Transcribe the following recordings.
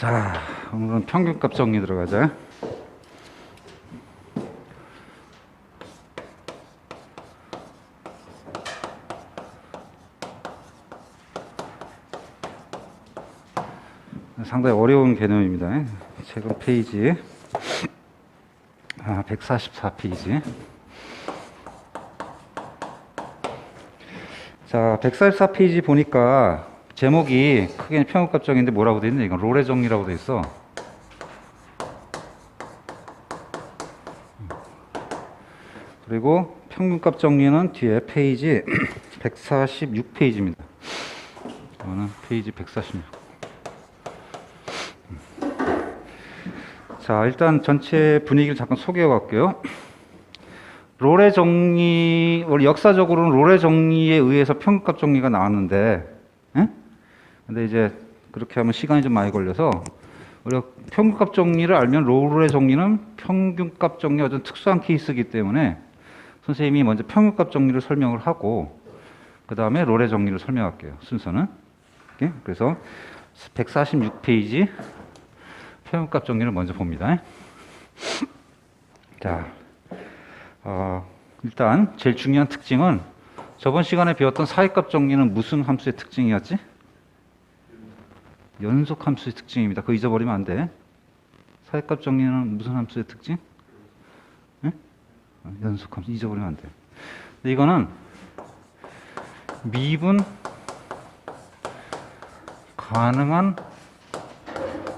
자, 오늘은 평균값 정리 들어가자. 상당히 어려운 개념입니다. 최근 페이지. 아, 144페이지. 자, 144페이지 보니까 제목이 크게 평균값 정리인데 뭐라고 돼 있냐? 이건 롤의 정리라고 돼 있어. 그리고 평균값 정리는 뒤에 페이지 146페이지입니다. 이거는 페이지 146. 자, 일단 전체 분위기를 잠깐 소개해 갈게요. 롤의 정리, 원래 역사적으로는 롤의 정리에 의해서 평균값 정리가 나왔는데, 예? 근데 이제 그렇게 하면 시간이 좀 많이 걸려서, 우리가 평균값 정리를 알면 롤의 정리는 평균값 정리가 좀 특수한 케이스이기 때문에 선생님이 먼저 평균값 정리를 설명을 하고, 그 다음에 롤의 정리를 설명할게요. 순서는. 예? 그래서 146페이지 평균값 정리를 먼저 봅니다. 자, 어, 일단 제일 중요한 특징은 저번 시간에 배웠던 사이값 정리는 무슨 함수의 특징이었지? 연속 함수의 특징입니다. 그거 잊어버리면 안 돼. 사이값 정리는 무슨 함수의 특징? 예? 어, 연속 함수 잊어버리면 안 돼. 근데 이거는 미분 가능한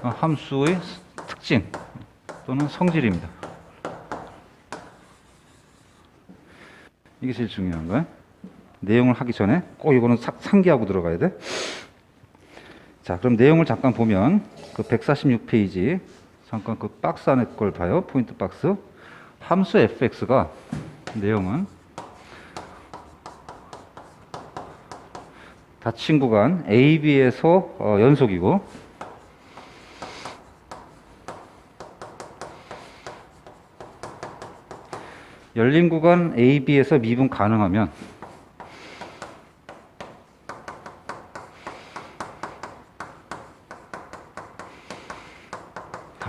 어, 함수의 특징 또는 성질입니다. 이게 제일 중요한 거야. 내용을 하기 전에 꼭 이거는 사- 상기하고 들어가야 돼. 자, 그럼 내용을 잠깐 보면 그 146페이지 잠깐 그 박스 안에 걸 봐요. 포인트 박스. 함수 fx가 내용은 닫힌 구간 AB에서 어, 연속이고 열린 구간 AB에서 미분 가능하면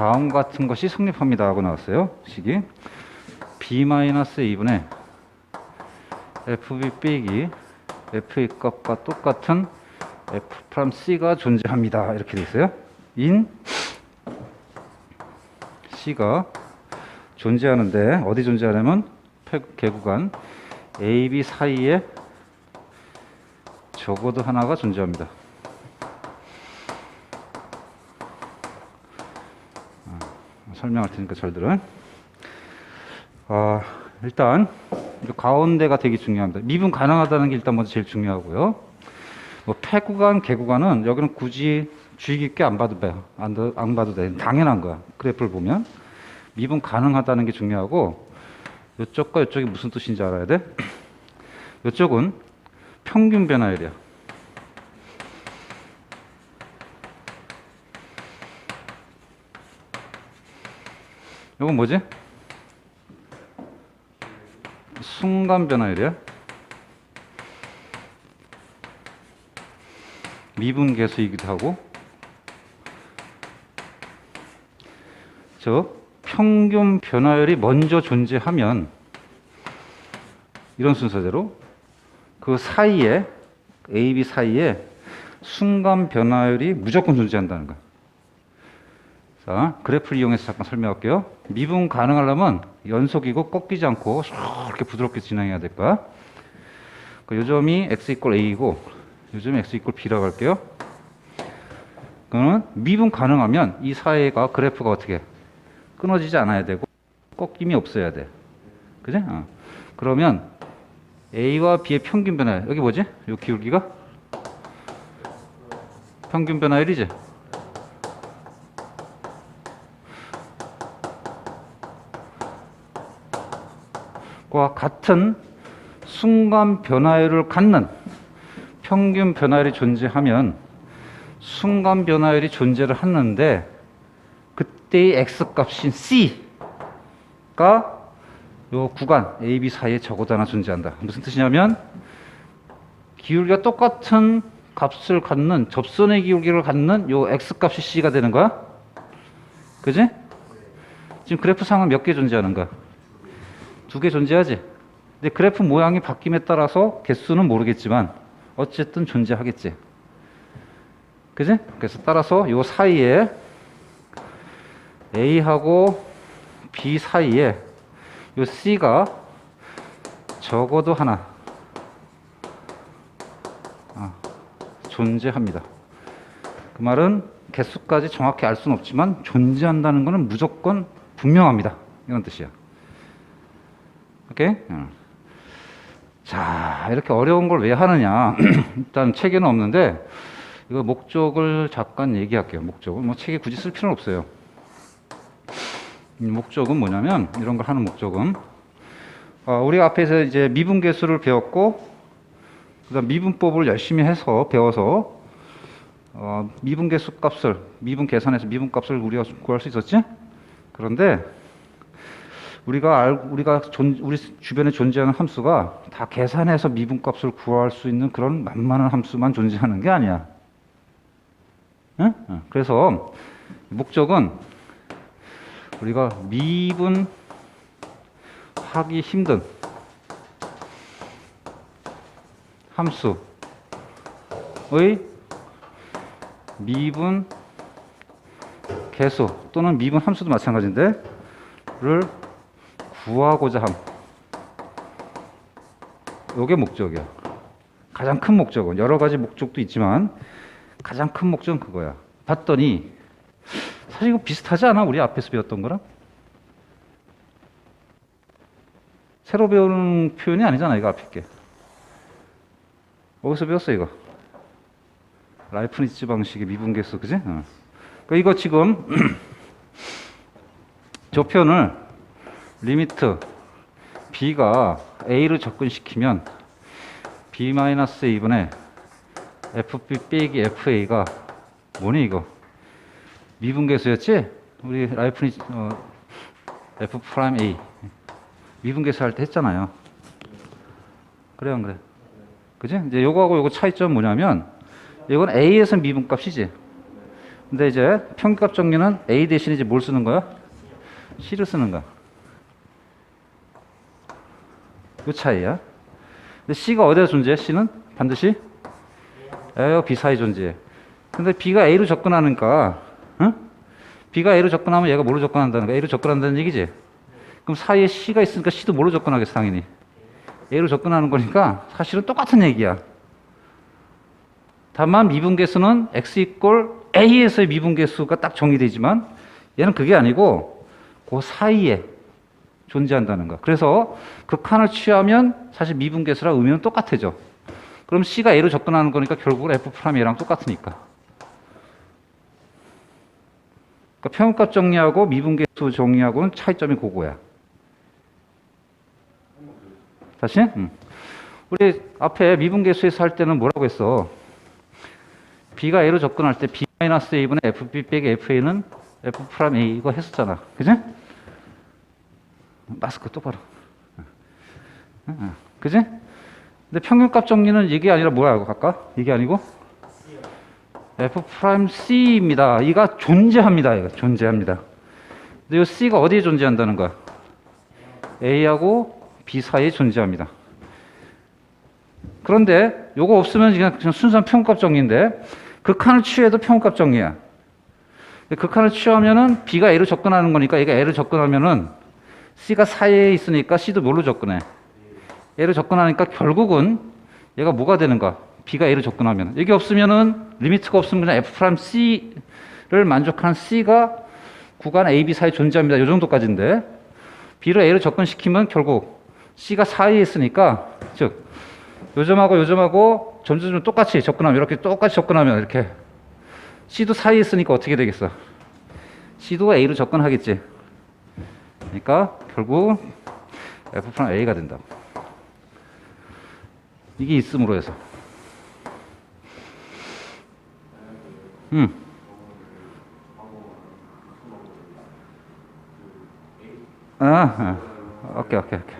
다음 같은 것이 성립합니다 하고 나왔어요. 식이 B-A분의 FB 빼기 FA 값과 똑같은 F 프람 C가 존재합니다. 이렇게 돼 있어요. 인 C가 존재하는데 어디 존재하냐면 폐- 개구간 A, B 사이에 적어도 하나가 존재합니다. 설명할 테니까 잘 들어. 아, 일단 이 가운데가 되게 중요합니다. 미분 가능하다는 게 일단 먼저 제일 중요하고요. 뭐 폐구간, 개구간은 여기는 굳이 주의 깊게 안 봐도 돼요. 안, 더- 안 봐도 돼. 당연한 거야. 그래프를 보면. 미분 가능하다는 게 중요하고 이쪽과 이쪽이 무슨 뜻인지 알아야 돼. 이쪽은 평균 변화율이야. 이건 뭐지? 순간 변화율이야. 미분 계수이기도 하고 저 평균 변화율이 먼저 존재하면 이런 순서대로 그 사이에 A, B 사이에 순간 변화율이 무조건 존재한다는 거야. 자, 그래프를 이용해서 잠깐 설명할게요. 미분 가능하려면 연속이고 꺾이지 않고 이렇게 부드럽게 진행해야 될 거야. 그 요점이 x 이퀄 a이고 요점이 x 이퀄 b라고 할게요. 그러면 미분 가능하면 이 사이가 그래프가 어떻게 끊어지지 않아야 되고 꺾임이 없어야 돼. 그지? 어. 그러면 A와 B의 평균 변화율 여기 뭐지? 요 기울기가 평균 변화율이지? 과 같은 순간 변화율을 갖는 평균 변화율이 존재하면 순간 변화율이 존재를 하는데 그때의 x 값인 c가 요 구간 AB 사이에 적어도 하나 존재한다. 무슨 뜻이냐면 기울기가 똑같은 값을 갖는 접선의 기울기를 갖는 요 x 값이 c가 되는 거야. 그지? 지금 그래프 상은 몇 개 존재하는 거야? 두 개 존재하지. 근데 그래프 모양이 바뀜에 따라서 개수는 모르겠지만 어쨌든 존재하겠지. 그지? 그래서 따라서 요 사이에 A하고 B 사이에 요 C가 적어도 하나 아, 존재합니다. 그 말은 개수까지 정확히 알 수는 없지만 존재한다는 것은 무조건 분명합니다. 이런 뜻이야. 오케이? 응. 자, 이렇게 어려운 걸 왜 하느냐? 일단 책에는 없는데 이거 목적을 잠깐 얘기할게요. 목적을 뭐 책에 굳이 쓸 필요는 없어요. 이 목적은 뭐냐면 이런 걸 하는 목적은 어, 우리가 앞에서 이제 미분 계수를 배웠고 그 다음 미분법을 열심히 해서 배워서 어, 미분 계수 값을 미분 계산해서 미분 값을 우리가 구할 수 있었지? 그런데 우리가 알, 우리가 존, 우리 주변에 존재하는 함수가 다 계산해서 미분 값을 구할 수 있는 그런 만만한 함수만 존재하는 게 아니야. 응? 응. 그래서 목적은 우리가 미분 하기 힘든 함수의 미분 개수 또는 미분 함수도 마찬가지인데 를 구하고자 함. 요게 목적이야. 가장 큰 목적은 여러 가지 목적도 있지만 가장 큰 목적은 그거야. 봤더니 사실 이거 비슷하지 않아? 우리 앞에서 배웠던 거랑? 새로 배우는 표현이 아니잖아, 이거 앞에 게. 어디서 배웠어, 이거? 라이프니츠 방식의 미분계수, 그지? 어. 그러니까 이거 지금 저 표현을 리미트 b가 a를 접근시키면 b-a분의 fb 빼기 fa가 뭐니 이거? 미분계수였지? 우리 라이프니츠 어, f 프라임 a 미분계수 할 때 했잖아요. 그래 안 그래? 그지? 이제 요거하고 요거 차이점 뭐냐면 이건 a에서 미분값이지. 근데 이제 평균값 정리는 a 대신에 이제 뭘 쓰는 거야? c를 쓰는 거야. 요 차이야. 근데 c가 어디에 존재해? c는 반드시 A와 B 사이 존재해. 근데 B가 A로 접근하니까, 응? B가 A로 접근하면 얘가 뭐로 접근한다는 거야? A로 접근한다는 얘기지? 그럼 사이에 C가 있으니까 C도 뭐로 접근하겠어, 당연히? A로 접근하는 거니까 사실은 똑같은 얘기야. 다만 미분계수는 X 이꼴 A에서의 미분계수가 딱 정의되지만 얘는 그게 아니고 그 사이에 존재한다는 거. 그래서 극한을 취하면 사실 미분계수랑 의미는 똑같아져. 그럼 C가 A로 접근하는 거니까 결국은 F 프라임 A랑 똑같으니까. 그러니까 평균값 정리하고 미분계수 정리하고는 차이점이 그거야. 다시? 음. 우리 앞에 미분계수에서 할 때는 뭐라고 했어? B가 A로 접근할 때 B-A분의 FB 빼기 FA는 F 프라임 A 이거 했었잖아. 그지? 마스크 똑바로. 그지? 근데 평균값 정리는 이게 아니라 뭐야, 아까? 이게 아니고? F 프라임 C입니다. 이가 존재합니다. 이거 존재합니다. 근데 이 C가 어디에 존재한다는 거야? A하고 B 사이에 존재합니다. 그런데 요거 없으면 그냥, 그냥 순수한 평균값 정리인데 극한을 취해도 평균값 정리야. 극한을 취하면은 B가 A로 접근하는 거니까 얘가 A로 접근하면은 C가 사이에 있으니까 C도 뭘로 접근해? A로 접근하니까 결국은 얘가 뭐가 되는가? B가 A로 접근하면. 여기 없으면은 리미트가 없으면 그냥 F 프라임 C를 만족하는 C가 구간 A, B 사이에 존재합니다. 이 정도까지인데 B를 A로 접근시키면 결국 C가 사이에 있으니까 즉 요점하고 요점하고 점점 똑같이 접근하면 이렇게 똑같이 접근하면 이렇게 C도 사이에 있으니까 어떻게 되겠어? C도 A로 접근하겠지. 그러니까 결국 F 프라임 A가 된다. 이게 있음으로 해서. 음. 아, 아. 오케이, 오케이, 오케이.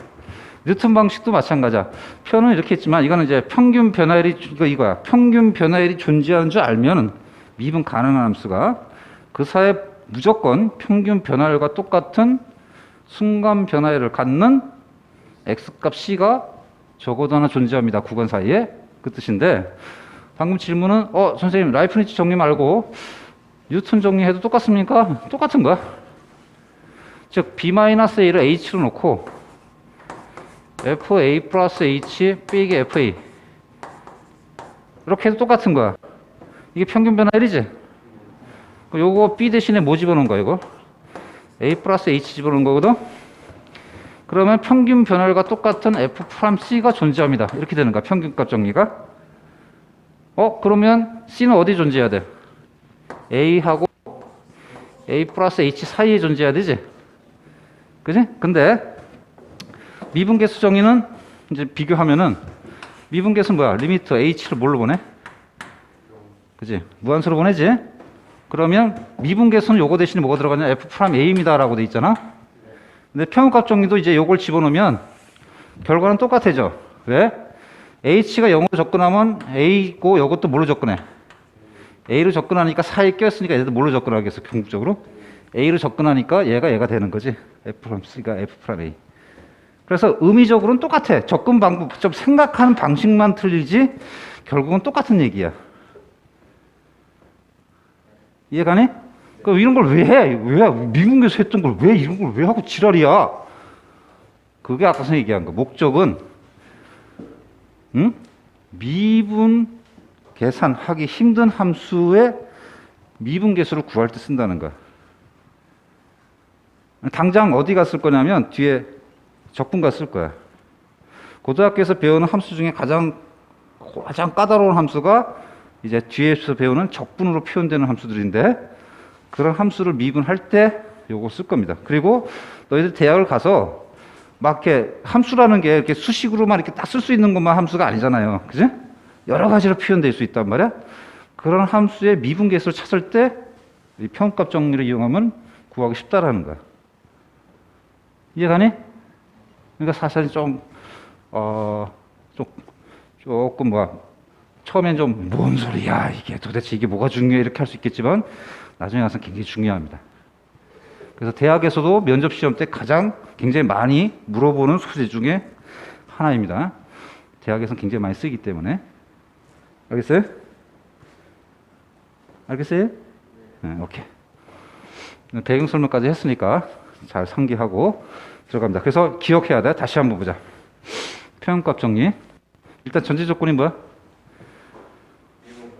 뉴턴 방식도 마찬가지야. 표는 이렇게 했지만 이거는 이제 평균 변화율이 이거 이거야. 평균 변화율이 존재하는 줄 알면은 미분 가능한 함수가 그 사이에 무조건 평균 변화율과 똑같은 순간 변화율을 갖는 x값 c가 적어도 하나 존재합니다. 구간 사이에 그 뜻인데 방금 질문은 어 선생님 라이프니츠 정리 말고 뉴턴 정리해도 똑같습니까? 똑같은 거야. 즉 b-a를 h로 놓고 fa 플러스 h 빼기 fa 이렇게 해도 똑같은 거야. 이게 평균 변화율이지? 요거 b 대신에 뭐 집어넣은 거야 이거? A 플러스 h 집어넣은 거거든? 그러면 평균 변화율과 똑같은 f 프람 c가 존재합니다. 이렇게 되는 거야 평균값 정리가. 어 그러면 c는 어디 존재해야 돼? a하고 a 플러스 h 사이에 존재해야 되지? 그지? 근데 미분계수 정의는 이제 비교하면은 미분계수는 뭐야? 리미트 h를 뭘로 보내? 그지? 무한수로 보내지? 그러면 미분계수는 요거 대신에 뭐가 들어가냐? f 프라임 a입니다라고 돼 있잖아. 근데 평균값 정리도 이제 요걸 집어넣으면 결과는 똑같아져. 왜? h가 0으로 접근하면 a고 요것도 뭘로 접근해? a로 접근하니까 사이에 껴있으니까 얘도 뭘로 접근하겠어? 궁극적으로? a로 접근하니까 얘가 얘가 되는 거지. f 프라임 c가 f 프라임 a. 그래서 의미적으로는 똑같아. 접근 방법, 좀 생각하는 방식만 틀리지 결국은 똑같은 얘기야. 이해가니? 그 이런 걸 왜 해? 왜 미국에서 했던 걸 왜 이런 걸 왜 하고 지랄이야? 그게 아까 전 얘기한 거. 목적은 응? 미분 계산하기 힘든 함수의 미분 계수를 구할 때 쓴다는 거야. 당장 어디 갔을 거냐면 뒤에 적분가 쓸 거야. 고등학교에서 배우는 함수 중에 가장 가장 까다로운 함수가 이제 뒤에서 배우는 적분으로 표현되는 함수들인데 그런 함수를 미분할 때 요거 쓸 겁니다. 그리고 너희들 대학을 가서 막 이렇게 함수라는 게 이렇게 수식으로만 이렇게 딱 쓸 수 있는 것만 함수가 아니잖아요. 그지? 여러 가지로 표현될 수 있단 말이야. 그런 함수의 미분 계수를 찾을 때 이 평값 정리를 이용하면 구하기 쉽다라는 거야. 이해가니? 그러니까 사실 좀, 어, 좀, 조금 뭐야, 처음엔 좀, 뭔 소리야, 이게 도대체 이게 뭐가 중요해, 이렇게 할 수 있겠지만, 나중에 가서 굉장히 중요합니다. 그래서 대학에서도 면접 시험 때 가장 굉장히 많이 물어보는 소재 중에 하나입니다. 대학에서는 굉장히 많이 쓰기 때문에. 알겠어요? 알겠어요? 네, 오케이. 배경 설명까지 했으니까 잘 상기하고 들어갑니다. 그래서 기억해야 돼. 다시 한번 보자. 표현값 정리. 일단 전제 조건이 뭐야?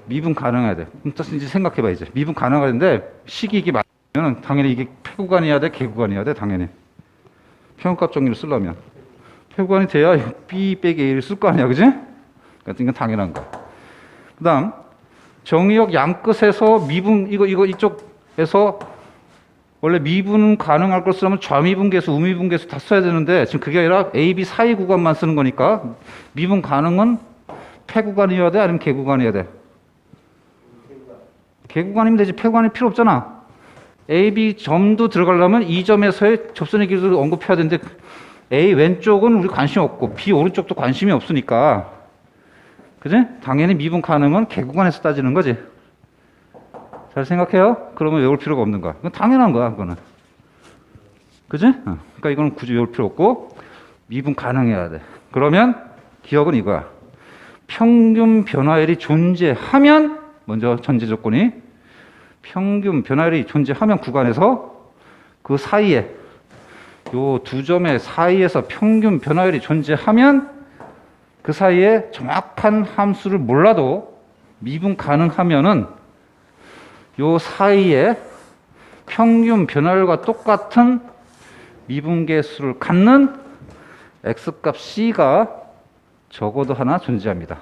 미분 가능해야 돼. 또 이제 생각해봐 이제. 미분 가능하는데 식이 이게 맞으면 당연히 이게 폐구간이어야 돼, 개구간이어야 돼, 당연히. 표현값 정리를 쓰려면 폐구간이 돼야 B 빼기 A를 쓸 거 아니야, 그지? 그러니까 당연한 거. 그다음 정의역 양 끝에서 미분 이거 이거 이쪽에서 원래 미분 가능할 걸 쓰려면 좌미분 계수, 우미분 계수 다 써야 되는데 지금 그게 아니라 A, B 사이 구간만 쓰는 거니까 미분 가능은 폐 구간이어야 돼, 아니면 개 구간이어야 돼? 개구간이면 되지 폐구간이 필요 없잖아. A, B 점도 들어가려면 이 점에서의 접선의 길이를 언급해야 되는데 A 왼쪽은 우리 관심 없고 B 오른쪽도 관심이 없으니까 그지? 당연히 미분 가능은 개구간에서 따지는 거지. 잘 생각해요? 그러면 외울 필요가 없는 거야. 그건 당연한 거야, 그거는. 그지? 어. 그러니까 이거는 굳이 외울 필요 없고 미분 가능해야 돼. 그러면 기억은 이거야. 평균 변화율이 존재하면 먼저 전제 조건이 평균 변화율이 존재하면 구간에서 그 사이에 요 두 점의 사이에서 평균 변화율이 존재하면 그 사이에 정확한 함수를 몰라도 미분 가능하면은 요 사이에 평균 변화율과 똑같은 미분계수를 갖는 x값 c가 적어도 하나 존재합니다.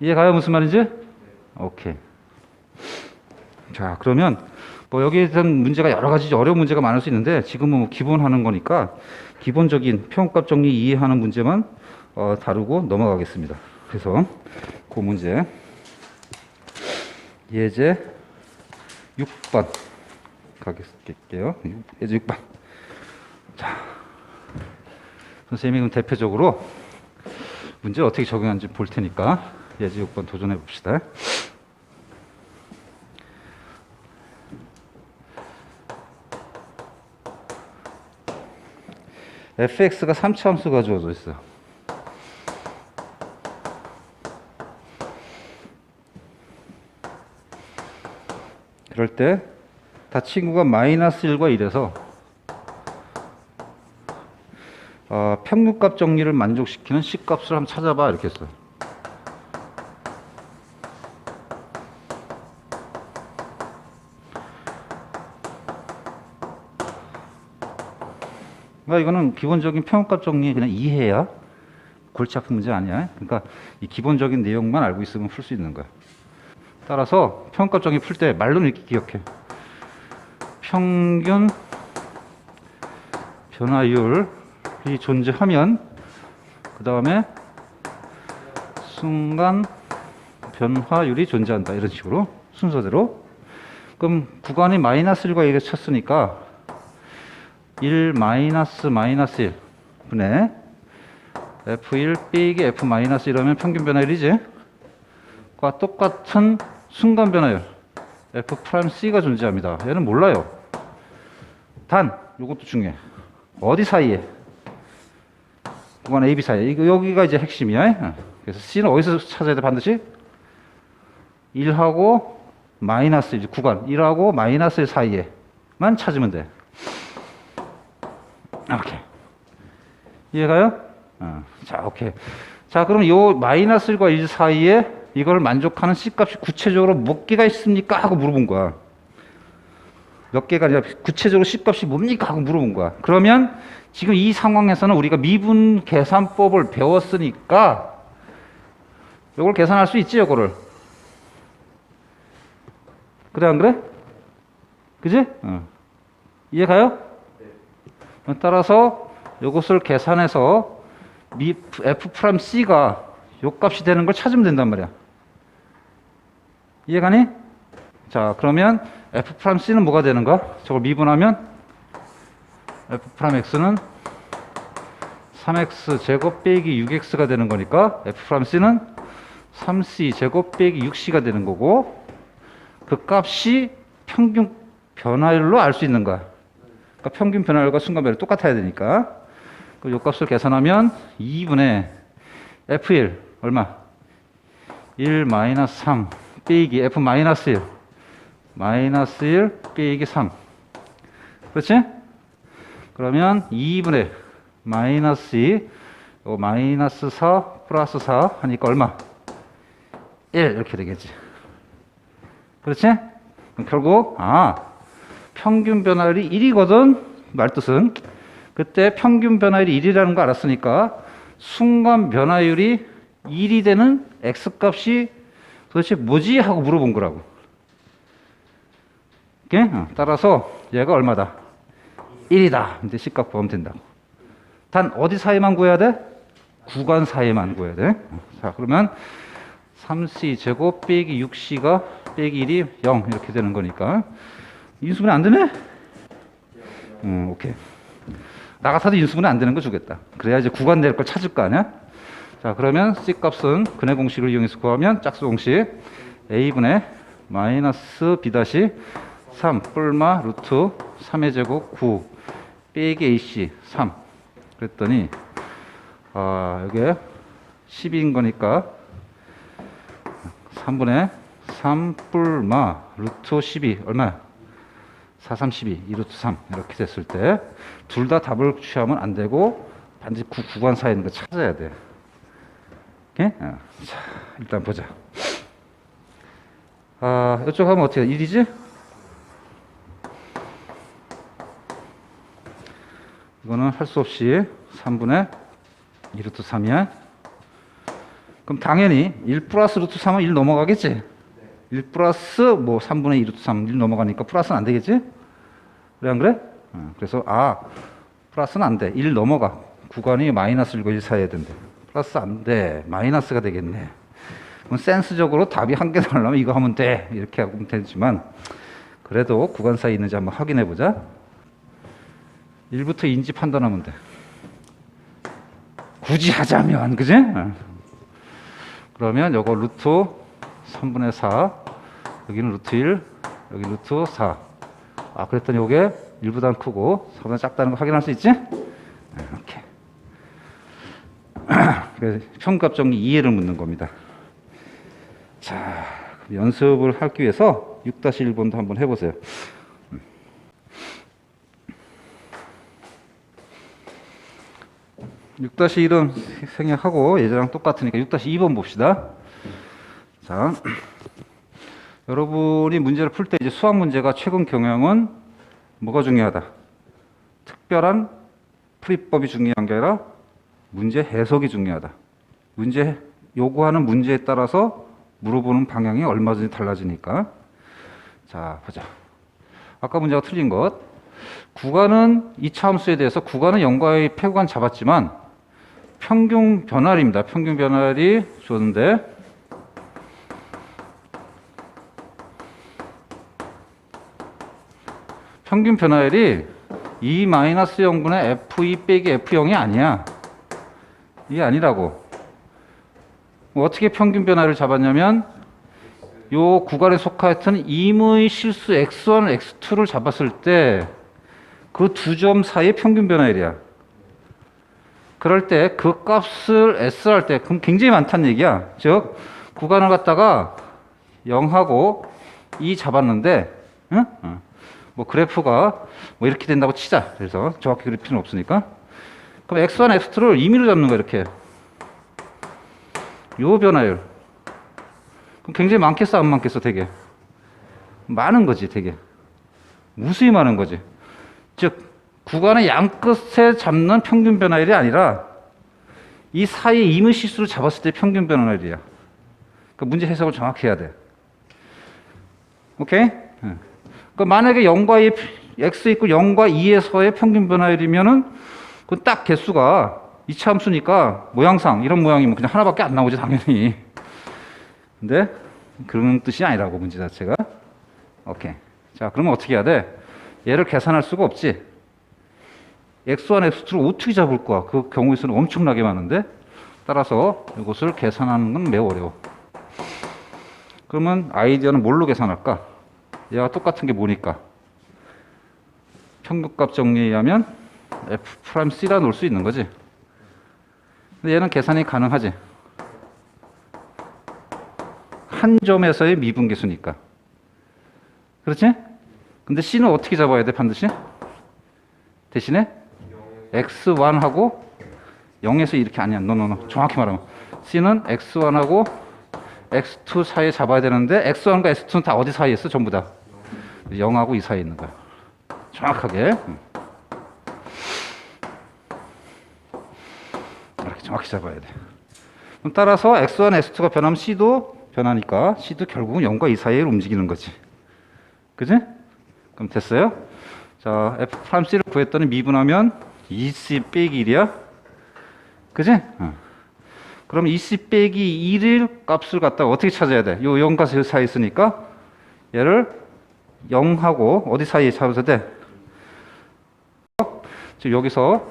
이해가요? 무슨 말인지? 오케이. 자, 그러면 뭐 여기에 대한 문제가 여러 가지 어려운 문제가 많을 수 있는데 지금은 뭐 기본 하는 거니까 기본적인 평값 정리 이해하는 문제만 어, 다루고 넘어가겠습니다. 그래서 그 문제 예제 6번 가겠게요. 예제 6번. 자, 선생님이 대표적으로 문제 를 어떻게 적용하는지 볼 테니까 예제 6번 도전해 봅시다. Fx가 3차 함수가 주어져 있어. 그럴 때 다 친구가 마이너스 1과 1에서 어, 평균값 정리를 만족시키는 C값을 한번 찾아봐 이렇게 했어. 그러니까 이거는 기본적인 평균값 정리 그냥 이해야 골치 아픈 문제 아니야. 그러니까 이 기본적인 내용만 알고 있으면 풀 수 있는 거야. 따라서 평균값 정리 풀 때 말로는 이렇게 기억해. 평균 변화율이 존재하면 그 다음에 순간 변화율이 존재한다 이런 식으로 순서대로 그럼 구간이 마이너스 1과 1에 쳤으니까 1 마이너스 마이너스 1 분의 F1 빼기 F 마이너스 1하면 평균 변화율이지? 과 똑같은 순간 변화율 F 프라임 C가 존재합니다. 얘는 몰라요. 단 이것도 중요해. 어디 사이에? 구간 A, B 사이에. 이거 여기가 이제 핵심이야. 어. 그래서 C는 어디서 찾아야 돼 반드시? 1하고 마이너스 1 구간. 1하고 마이너스 1 사이에만 찾으면 돼 오케이. 이해가요? 어, 자, 오케이. 자, 그럼 요 마이너스 1과 1 사이에 이걸 만족하는 C값이 구체적으로 몇 개가 있습니까? 하고 물어본 거야. 몇 개가 아니라 구체적으로 C값이 뭡니까? 하고 물어본 거야. 그러면 지금 이 상황에서는 우리가 미분 계산법을 배웠으니까 요걸 계산할 수 있지, 요거를. 그래, 안 그래? 그지? 어. 이해 가요? 따라서 이것을 계산해서 미 f 프라임 c가 요 값이 되는 걸 찾으면 된단 말이야. 이해가니? 자, 그러면 f 프라임 c는 뭐가 되는가? 저걸 미분하면 f 프라임 x는 3x 제곱 빼기 6x가 되는 거니까 f 프라임 c는 3c 제곱 빼기 6c가 되는 거고 그 값이 평균 변화율로 알 수 있는 거야. 그러니까 평균 변화율과 순간 변화율 똑같아야 되니까. 그 요값을 계산하면 2분의 F1 얼마? 1 마이너스 3 빼기 F 마이너스 1 마이너스 1 빼기 3 그렇지? 그러면 2분의 마이너스 2요 마이너스 4 플러스 4 하니까 얼마? 1 이렇게 되겠지. 그렇지? 결국 아 평균 변화율이 1이거든. 말뜻은 그때 평균 변화율이 1이라는 거 알았으니까 순간 변화율이 1이 되는 x 값이 도대체 뭐지 하고 물어본 거라고. 오케이? 어, 따라서 얘가 얼마다? 1이다. 이제 C값 구하면 된다고. 단 어디 사이만 구해야 돼? 구간 사이만 구해야 돼. 어, 자, 그러면 3C 제곱 빼기 6C가 빼기 1이 0 이렇게 되는 거니까 인수분해 안 되네? 음, 오케이. 나 같아도 인수분해 안 되는 거 주겠다. 그래야 이제 구간 될 걸 찾을 거 아니야? 자, 그러면 C 값은 근해 공식을 이용해서 구하면 짝수 공식 A분의 마이너스 B 다시 3 뿔마 루트 3의 제곱 9 빼기 AC 3 그랬더니 아, 여기에 12인 거니까 3분의 3 뿔마 루트 12 얼마야? 4, 3, 12, 2 루트 3 이렇게 됐을 때 둘 다 답을 취하면 안 되고 반드시 구, 구간 사이에 있는 거 찾아야 돼. 오케이? 어, 자, 일단 보자. 아, 이쪽 하면 어떻게 1이지? 이거는 할 수 없이 3분의 2루트 3이야. 그럼 당연히 1 플러스 루트 3은 1 넘어가겠지? 1 플러스 뭐 3분의 2루트 3, 1 넘어가니까 플러스는 안 되겠지? 그래 안 그래? 어, 그래서 아 플러스는 안 돼. 1 넘어가. 구간이 마이너스 1과 1 사이에 된대. 플러스 안 돼. 마이너스가 되겠네. 그럼 센스적으로 답이 한 개 나오려면 이거 하면 돼. 이렇게 하면 되지만 그래도 구간 사이에 있는지 한번 확인해 보자. 1부터 2인지 판단하면 돼. 굳이 하자면 그지? 어. 그러면 요거 루트 3분의 4 여기는 루트 1 여기 루트 4 아, 그랬더니 요게 1보다 크고 4보다 작다는 거 확인할 수 있지? 네, 이렇게. 그래서 평값 정리 이해를 묻는 겁니다. 자, 연습을 하기 위해서 6-1번도 한번 해보세요. 6-1은 생략하고 예전랑 똑같으니까 6-2번 봅시다. 자, 여러분이 문제를 풀 때 이제 수학 문제가 최근 경향은 뭐가 중요하다? 특별한 풀이법이 중요한 게 아니라 문제 해석이 중요하다. 문제 요구하는 문제에 따라서 물어보는 방향이 얼마든지 달라지니까. 자, 보자. 아까 문제가 틀린 것. 구간은 이차 함수에 대해서 구간은 0과의 폐구간 잡았지만 평균 변화입니다. 평균 변화리 줬는데 평균 변화율이 2 마이너스 0분의 F2 빼기 F0이 아니야. 이게 아니라고. 뭐 어떻게 평균 변화를 잡았냐면 요 구간에 속하였던 임의 실수 x1, x2를 잡았을 때 그 두 점 사이의 평균 변화율이야. 그럴 때 그 값을 S 할 때 그럼 굉장히 많다는 얘기야. 즉 구간을 갖다가 0하고 2 잡았는데 응? 어. 뭐 그래프가 뭐 이렇게 된다고 치자. 그래서 정확히 그릴 필요는 없으니까. 그럼 x1, x2를 임의로 잡는 거야 이렇게. 요 변화율. 그럼 굉장히 많겠어 안 많겠어 되게. 많은 거지 되게. 무수히 많은 거지. 즉 구간의 양 끝에 잡는 평균 변화율이 아니라 이 사이의 임의 실수를 잡았을 때 평균 변화율이야. 그 문제 해석을 정확히 해야 돼. 오케이? 응. 그 만약에 0과 2, x 있고 0과 2에서의 평균 변화율이면은 그 딱 개수가 이차 함수니까 모양상 이런 모양이면 그냥 하나밖에 안 나오지 당연히. 근데 그런 뜻이 아니라고 문제 자체가. 오케이. 자, 그러면 어떻게 해야 돼? 얘를 계산할 수가 없지. x1, x2를 어떻게 잡을 거야? 그 경우의 수는 엄청나게 많은데 따라서 이것을 계산하는 건 매우 어려워. 그러면 아이디어는 뭘로 계산할까? 얘가 똑같은 게 뭐니까? 평균값 정리에 의하면 f 프라임 c라 놓을 수 있는 거지. 근데 얘는 계산이 가능하지. 한 점에서의 미분계수니까. 그렇지? 근데 c는 어떻게 잡아야 돼 반드시? 대신에 x1하고 0에서 이렇게 아니야. 노노노. 정확히 말하면 c는 x1하고 x2 사이에 잡아야 되는데 x1과 x2는 다 어디 사이에 있어? 전부 다 0하고 2 사이에 있는 거야. 정확하게. 음. 이렇게 정확히 잡아야 돼. 그럼 따라서 x1, x2가 변하면 c도 변하니까 c도 결국은 0과 2 사이에 움직이는 거지. 그지? 그럼 됐어요? 자, f 프라임 c를 구했더니 미분하면 2c 빼기 1이야. 그지? 어. 그럼 2c 빼기 1일 값을 갖다가 어떻게 찾아야 돼? 요 0과 사이에 있으니까 얘를 0하고 어디 사이에 잡아서 돼? 지금 여기서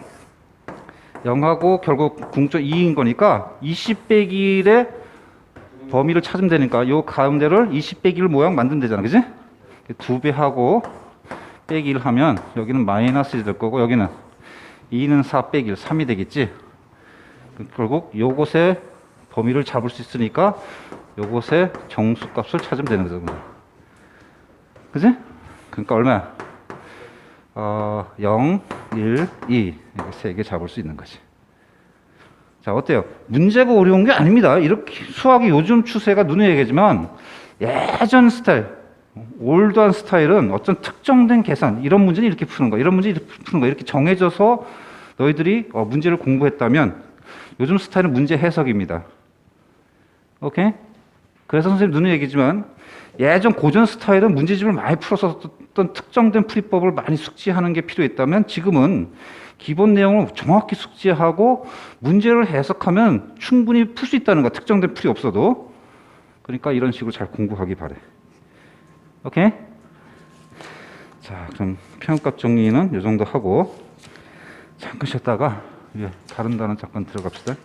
0하고 결국 궁적 2인 거니까 20 빼기 1의 범위를 찾으면 되니까 요 가운데를 20 빼기 1 모양 만들면 되잖아. 그지? 두 배 하고 빼기 1 하면 여기는 마이너스 1이 될 거고 여기는 2는 4 빼기 1, 3이 되겠지. 결국 요것의 범위를 잡을 수 있으니까 요것의 정수값을 찾으면 되는 거죠. 그지? 그러니까 얼마야? 어, 0, 1, 2 이렇게 세 개 잡을 수 있는 거지. 자, 어때요? 문제가 어려운 게 아닙니다. 이렇게 수학이 요즘 추세가 눈에 얘기지만 예전 스타일, 올드한 스타일은 어떤 특정된 계산, 이런 문제는 이렇게 푸는 거, 이런 문제 이렇게 푸는 거, 이렇게 정해져서 너희들이 어, 문제를 공부했다면 요즘 스타일은 문제 해석입니다. 오케이? 그래서 선생님 눈에 얘기지만 예전 고전 스타일은 문제집을 많이 풀어서 어떤 특정된 풀이법을 많이 숙지하는 게 필요했다면 지금은 기본 내용을 정확히 숙지하고 문제를 해석하면 충분히 풀 수 있다는 거 특정된 풀이 없어도 그러니까 이런 식으로 잘 공부하기 바래. 오케이? 자, 그럼 평값 정리는 이 정도 하고 잠깐 쉬었다가 예, 다른 단어 잠깐 들어갑시다.